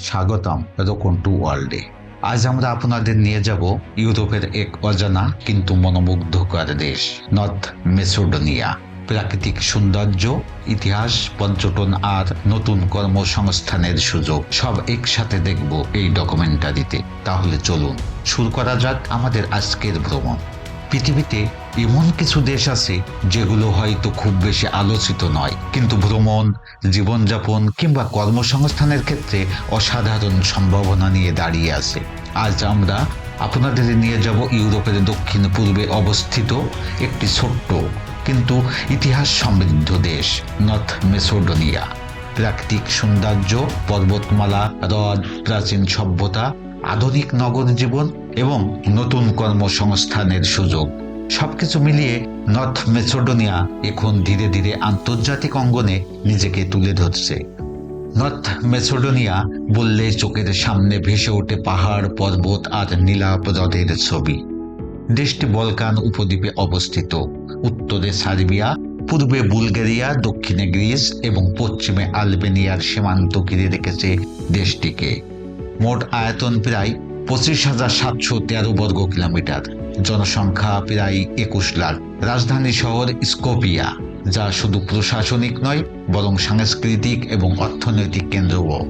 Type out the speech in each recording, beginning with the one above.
স্বাগতম রোকন টু ওয়ার্ল্ডে। আজ আমরা আপনাদের নিয়ে যাব ইউরোপের এক অজানা কিন্তু মনোমুগ্ধকর দেশ, নর্থ মেসোডোনিয়া। প্রাকৃতিক সৌন্দর্য, ইতিহাস, পর্যটন আর নতুন কর্মসংস্থানের সুযোগ, সব একসাথে দেখব এই ডকুমেন্টারিতে তাহলে চলুন, শুরু করা যাক আমাদের আজকের ভ্রমণ। পৃথিবীতে এমন কিছু দেশ আছে যেগুলো হয়তো খুব বেশি আলোচিত নয়। কিন্তু ভ্রমণ, জীবনযাপন কিংবা কর্মসংস্থানের ক্ষেত্রে অসাধারণ সম্ভাবনা নিয়ে দাঁড়িয়ে আছে। আজ আমরা আপনাদের নিয়ে যাব ইউরোপের দক্ষিণ পূর্বে অবস্থিত একটি ছোট্ট কিন্তু ইতিহাস সমৃদ্ধ দেশ, নর্থ মেসোডোনিয়া। প্রাকৃতিক সৌন্দর্য, পর্বতমালা, হ্রদ, প্রাচীন সভ্যতা, আধুনিক নগর জীবন এবং নতুন কর্মসংস্থানের সুযোগ। সবকিছু মিলিয়ে নর্থ মেসোডোনিয়া এখন ধীরে ধীরে আন্তর্জাতিক অঙ্গনে নিজেকে তুলে ধরছে। নর্থ মেসোডোনিয়া বললে চোখের সামনে ভেসে ওঠে পাহাড়, পর্বত আর নীলাপ হ্রদের ছবি। দেশটি বলকান উপদ্বীপে অবস্থিত। উত্তরে সার্বিয়া, পূর্বে বুলগেরিয়া, দক্ষিণে গ্রিস এবং পশ্চিমে আলবেনিয়ার সীমান্ত ঘিরে রেখেছে দেশটিকে। মোট আয়তন প্রায় পঁচিশ হাজার সাতশো তেরো বর্গ কিলোমিটার। জনসংখ্যা প্রায় একুশ লাখ। রাজধানী শহর স্কোপিয়া, যা শুধু প্রশাসনিক নয়, বরং সাংস্কৃতিক এবং অর্থনৈতিক কেন্দ্রও।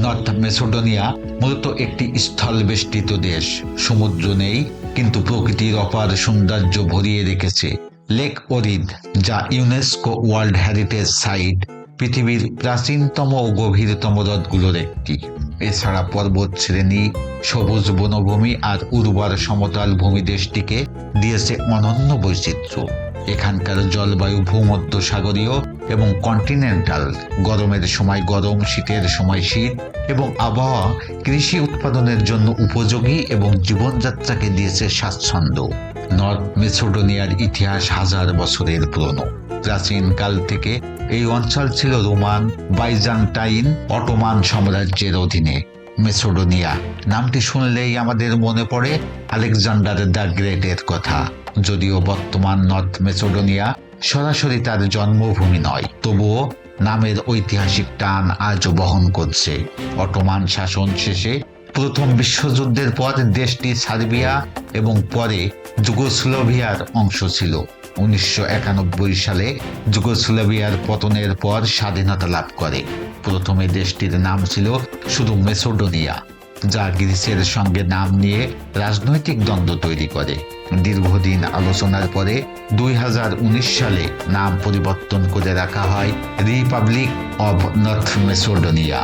নর্থ মেসোডোনিয়া মূলত একটি স্থল বেষ্টিত দেশ। সমুদ্র নেই, কিন্তু প্রকৃতির অপার সৌন্দর্য ভরিয়ে রেখেছে লেক ওরিদ যা ইউনেস্কো ওয়ার্ল্ড হেরিটেজ সাইট পৃথিবীর প্রাচীনতম ও গভীরতম হ্রদগুলোর একটি। এছাড়া পর্বত শ্রেণি, সবুজ বনভূমি আর উর্বর সমতল ভূমি দেশটিকে দিয়েছে অনন্য বৈচিত্র্য। এখানকার জলবায়ু ভূমধ্য সাগরীয় এবং কন্টিনেন্টাল, গরমের সময় গরম, শীতের সময় শীত এবং আবহাওয়া কৃষি উৎপাদনের জন্য উপযোগী এবং জীবনযাত্রাকে দিয়েছে স্বাচ্ছন্দ্য। নর্থ মেসোডোনিয়ার ইতিহাস হাজার বছরের পুরনো। প্রাচীন কাল থেকে এই অঞ্চল ছিল রোমান, বাইজান্টাইন, অটোমান সাম্রাজ্যের অধীনে, মেসোডোনিয়া। নামটি শুনলেই আমাদের মনে পড়ে আলেকজান্ডার দ্য গ্রেটের কথা। যদিও বর্তমান নর্থ মেসোডোনিয়া সরাসরি তার জন্মভূমি নয়, তবুও নামের ঐতিহাসিক টান আজও বহন করছে। অটোমান শাসন শেষে প্রথম বিশ্বযুদ্ধের পর দেশটি সার্বিয়া এবং পরে যুগোস্লোভিয়ার অংশ ছিল। উনিশশো একানব্বই সালে যুগোস্লোভিয়ার পতনের পর স্বাধীনতা লাভ করে। প্রথমে দেশটির নাম ছিল শুধু মেসোডোনিয়া, যা গ্রিসের সঙ্গে নাম নিয়ে রাজনৈতিক দ্বন্দ্ব তৈরি করে। দীর্ঘদিন আলোচনার পরে দুই হাজার উনিশ সালে নাম পরিবর্তন করে রাখা হয় রিপাবলিক অব নর্থ মেসোডোনিয়া।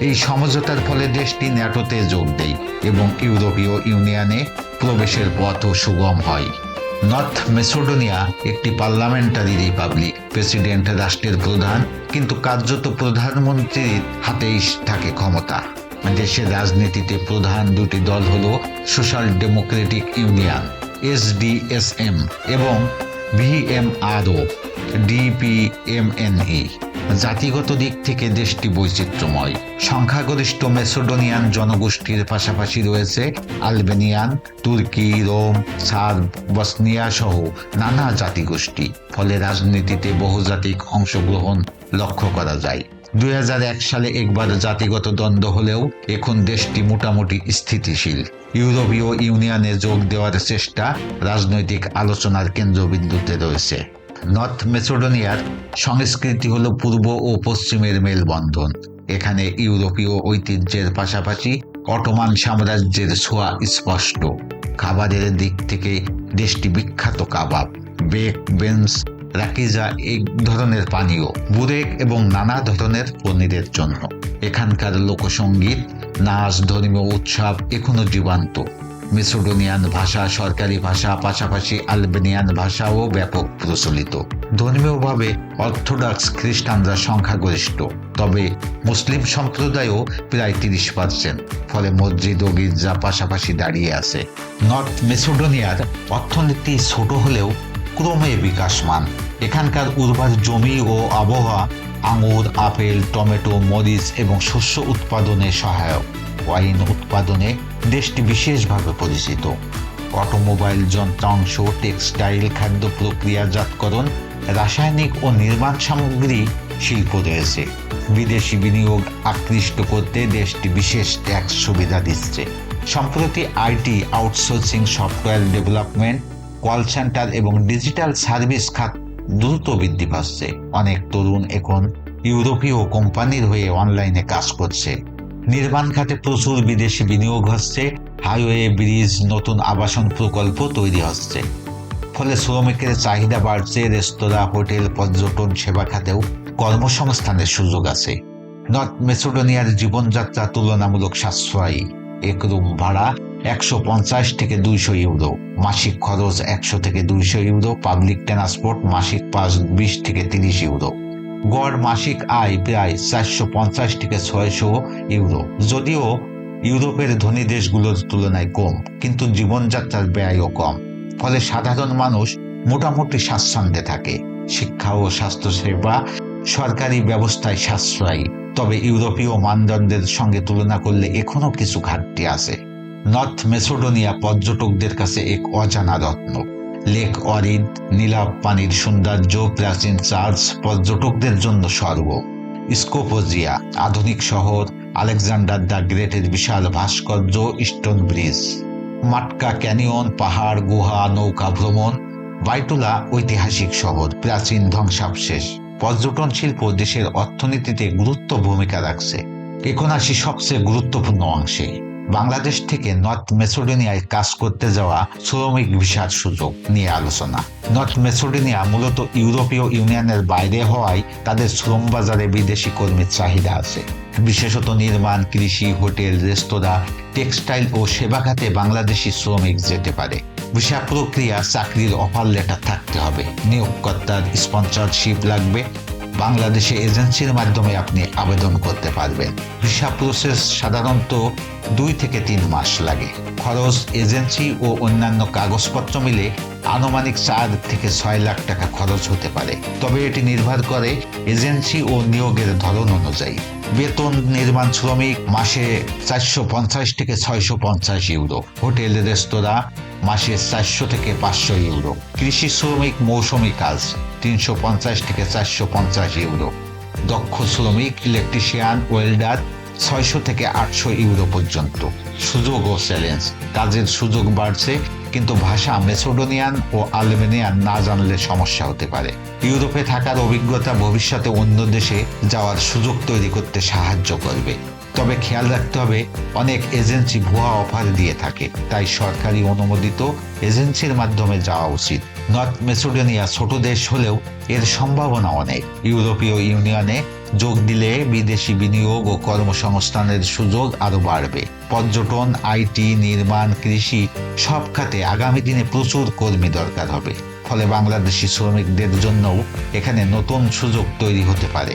এই সমঝোতার ফলে দেশটি ন্যাটোতে যোগ দেয় এবং ইউরোপীয় ইউনিয়নে প্রবেশের পথও সুগম হয়। নর্থ মেসোডোনিয়া একটি পার্লামেন্টারি রিপাবলিক। প্রেসিডেন্ট রাষ্ট্রের প্রধান, কিন্তু কার্যত প্রধানমন্ত্রীর হাতেই থাকে ক্ষমতা। দেশের রাজনীতিতে প্রধান দুটি দল হল সোশ্যাল ডেমোক্রেটিক ইউনিয়ন, এসডিএসএম এবং ভিএমআরও, ডিপিএমএনই। জাতিগত দিক থেকে দেশটি বৈচিত্র্যময়। সংখ্যাগরিষ্ঠ মেসোডোনিয়ান জনগোষ্ঠীর পাশাপাশি রয়েছে আলবেনিয়ান, তুর্কি, রোম, সার্ব, বসনিয়া সহ নানা জাতিগোষ্ঠী। ফলে রাজনীতিতে বহুজাতিক অংশগ্রহণ লক্ষ্য করা যায়। দুই হাজার এক সালে একবার জাতিগত দ্বন্দ্ব হলেও এখন দেশটি মোটামুটি স্থিতিশীল। ইউরোপীয় ইউনিয়নে যোগ দেওয়ার চেষ্টা রাজনৈতিক আলোচনার কেন্দ্রবিন্দুতে রয়েছে। নর্থ মেসোডোনিয়ার সংস্কৃতি হলো পূর্ব ও পশ্চিমের মেলবন্ধন। এখানে ইউরোপীয় ঐতিহ্যের পাশাপাশি অটোমান সাম্রাজ্যের ছোঁয়া স্পষ্ট। খাবারের দিক থেকে দেশটি বিখ্যাত কাবাব বেক বেন্স রাকিজা এক ধরনের পানীয়, বুরেক এবং নানা ধরনের পনিরের জন্য। এখানকার লোকসঙ্গীত নাচ, ধর্মীয় উৎসব এখনও জীবান্ত। মেসোডোনিয়ান ভাষা, সরকারি ভাষা, পাশাপাশি আলবেনিয়ান ভাষাও ব্যাপক প্রচলিত। ধর্মীয়ভাবে অর্থোডক্স খ্রিস্টানরা সংখ্যাগরিষ্ঠ, তবে মুসলিম সম্প্রদায়ও প্রায় তিরিশ পার্সেন্ট ফলে মসজিদ ও গির্জা পাশাপাশি দাঁড়িয়ে আছে। নর্থ মেসোডোনিয়ার অর্থনীতি ছোট হলেও ক্রমে বিকাশমান। এখানকার উর্বর জমি ও আবহাওয়া, আঙুর, আপেল, টমেটো, মরিচ এবং শস্য উৎপাদনে সহায়ক। ওয়াইন উৎপাদনে দেশটি বিশেষভাবে পরিচিত। অটোমোবাইল যন্ত্রাংশ, টেক্সটাইল খাদ্য প্রক্রিয়াজাতকরণ, রাসায়নিক ও নির্মাণ সামগ্রী শিল্প রয়েছে। বিদেশি বিনিয়োগ আকৃষ্ট করতে দেশটি বিশেষ ট্যাক্স সুবিধা দিচ্ছে। সম্প্রতি IT outsourcing software development, call centre এবং ডিজিটাল সার্ভিস খাত দ্রুত বৃদ্ধি পাচ্ছে। অনেক তরুণ এখন ইউরোপীয় কোম্পানির হয়ে অনলাইনে কাজ করছে। নির্মাণ খাতে প্রচুর বিদেশি বিনিয়োগ হচ্ছে। হাইওয়ে, ব্রিজ, নতুন আবাসন প্রকল্প তৈরি হচ্ছে। ফলে শ্রমিকের চাহিদা বাড়ছে, রেস্তোরাঁ, হোটেল, পর্যটন সেবা খাতেও কর্মসংস্থানের সুযোগ আছে। নর্থ মেসোডোনিয়ার জীবনযাত্রা তুলনামূলক সাশ্রয়ী। এক রুম ভাড়া একশো পঞ্চাশ থেকে দুইশো ইউরো। মাসিক খরচ একশো থেকে দুইশো ইউরো। পাবলিক ট্রান্সপোর্ট মাসিক পাঁচ, বিশ থেকে তিরিশ ইউরো। গড় মাসিক আয় প্রায় চারশো পঞ্চাশ থেকে ছয়শো ইউরো। যদিও ইউরোপের ধনী দেশগুলোর তুলনায় কম, কিন্তু জীবনযাত্রার ব্যয়ও কম। ফলে সাধারণ মানুষ মোটামুটি স্বাচ্ছন্দ্যে থাকে। শিক্ষা ও স্বাস্থ্যসেবা সরকারি ব্যবস্থায় সাশ্রয়ী, তবে ইউরোপীয় মানদণ্ডের সঙ্গে তুলনা করলে এখনও কিছু ঘাটতি আছে। নর্থ মেসোডোনিয়া পর্যটকদের কাছে এক অজানা রত্ন। লেক অরিন নীলাভ পানির সৌন্দর্য, প্রাচীন চার্চ পর্যটকদের জন্য স্বর্গ। স্কোপোজিয়া, আধুনিক শহর, আলেকজান্ডার দ্য গ্রেটের বিশাল ভাস্কর্য স্টোন ব্রিজ। মাটকা ক্যানিয়ন, পাহাড়, গুহা, নৌকা ভ্রমণ বাইটুলা ঐতিহাসিক শহর, প্রাচীন ধ্বংসাবশেষ। পর্যটন শিল্প দেশের অর্থনীতিতে গুরুত্ব ভূমিকা রাখছে। এখন আসি সবচেয়ে গুরুত্বপূর্ণ অংশে? বাংলাদেশ থেকে নর্থ মেসোডোনিয়ায় কাজ করতে যাওয়া শ্রমিক ভিসার সুযোগ নিয়ে আলোচনা। নর্থ মেসোডোনিয়া মূলত ইউরোপীয় ইউনিয়নের বাইরে হওয়ায় তাদের শ্রম বাজারে বিদেশি কর্মীর চাহিদা আছে। বিশেষত নির্মাণ, কৃষি, হোটেল, রেস্তোরাঁ, টেক্সটাইল ও সেবা খাতে বাংলাদেশি শ্রমিক যেতে পারে। ভিসা প্রক্রিয়া চাকরির অফার লেটার থাকতে হবে। নিয়োগকর্তার স্পন্সরশিপ লাগবে। বাংলাদেশে এজেন্সির মাধ্যমে আপনি আবেদন করতে পারবেন। ভিসা প্রসেস সাধারণত দুই থেকে তিন মাস লাগে। খরচ, এজেন্সি ও অন্যান্য কাগজপত্র মিলে আনুমানিক চার থেকে ছয় লাখ টাকা খরচ হতে পারে। তবে এটি নির্ভর করে এজেন্সি ও নিয়োগের ধরন অনুযায়ী। বেতন নির্মাণ শ্রমিক মাসে চারশো পঞ্চাশ থেকে ছয়শো পঞ্চাশ ইউরো। হোটেল, রেস্তোরাঁ মাসে চারশো থেকে পাঁচশো ইউরো। কৃষি শ্রমিক মৌসুমি কাজ তিনশো পঞ্চাশ থেকে চারশো পঞ্চাশ ইউরো। দক্ষ শ্রমিক, ইলেকট্রিশিয়ান, ওয়েল্ডার ছয়শো থেকে আটশো ইউরো পর্যন্ত। সুযোগ ও চ্যালেঞ্জ কাজের সুযোগ বাড়ছে, কিন্তু ভাষা মেসোডোনিয়ান ও আলবেনিয়ান না জানলে সমস্যা হতে পারে। ইউরোপে থাকার অভিজ্ঞতা ভবিষ্যতে অন্য দেশে যাওয়ার সুযোগ তৈরি করতে সাহায্য করবে। তবে খেয়াল রাখতে হবে, অনেক এজেন্সি ভুয়া অফার দিয়ে থাকে, তাই সরকারি অনুমোদিত এজেন্সির মাধ্যমে যাওয়া উচিত। নর্থ মেসোডোনিয়া ছোট দেশ হলেও এর সম্ভাবনা অনেক। ইউরোপীয় ইউনিয়নে যোগ দিলে বিদেশি বিনিয়োগ ও কর্মসংস্থানের সুযোগ আরও বাড়বে। পর্যটন, আইটি, নির্মাণ, কৃষি সব খাতে আগামী দিনে প্রচুর কর্মী দরকার হবে। ফলে বাংলাদেশি শ্রমিকদের জন্যও এখানে নতুন সুযোগ তৈরি হতে পারে।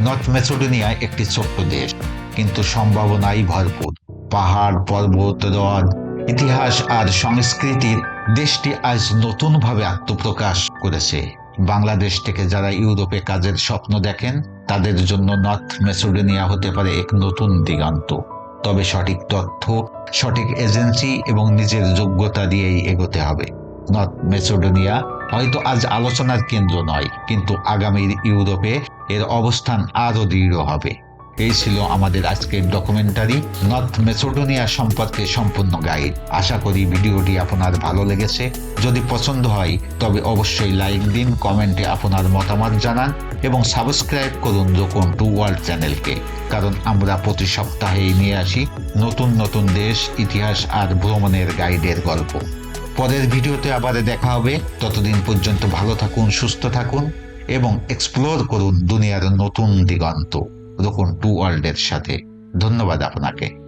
নর্থ মেসোডোনিয়া একটি ছোট্ট দেশ, কিন্তু সম্ভাবনাই ভরপুর। পাহাড়, পর্বত, হ্রদ, ইতিহাস আর সংস্কৃতির দেশটি আজ নতুনভাবে আত্মপ্রকাশ করেছে। বাংলাদেশ থেকে যারা ইউরোপে কাজের স্বপ্ন দেখেন তাদের জন্য নর্থ মেসোডেনিয়া হতে পারে এক নতুন দিগান্ত। তবে সঠিক তথ্য, সঠিক এজেন্সি এবং নিজের যোগ্যতা দিয়েই এগোতে হবে। নর্থ মেসোডোনিয়া হয়তো আজ আলোচনার কেন্দ্র নয়, কিন্তু আগামীর ইউরোপে এর অবস্থান আরও দৃঢ় হবে। এই ছিল আমাদের আজকের ডকুমেন্টারি নর্থ মেসোডোনিয়া সম্পর্কে সম্পূর্ণ গাইড আশা করি ভিডিওটি আপনার ভালো লেগেছে। যদি পছন্দ হয়, তবে অবশ্যই লাইক দিন কমেন্টে আপনার মতামত জানান এবং সাবস্ক্রাইব করুন রোকন টু ওয়ার্ল্ড চ্যানেলকে। কারণ আমরা প্রতি সপ্তাহেই নিয়ে আসি নতুন নতুন দেশ, ইতিহাস আর ভ্রমণের গাইডের গল্প। পরের ভিডিওতে আবার দেখা হবে। ততদিন পর্যন্ত ভালো থাকুন, সুস্থ থাকুন এবং এক্সপ্লোর করুন দুনিয়ার নতুন দিগন্ত। রকম টু ওয়ার্ল্ডের সাথে। ধন্যবাদ আপনাকে।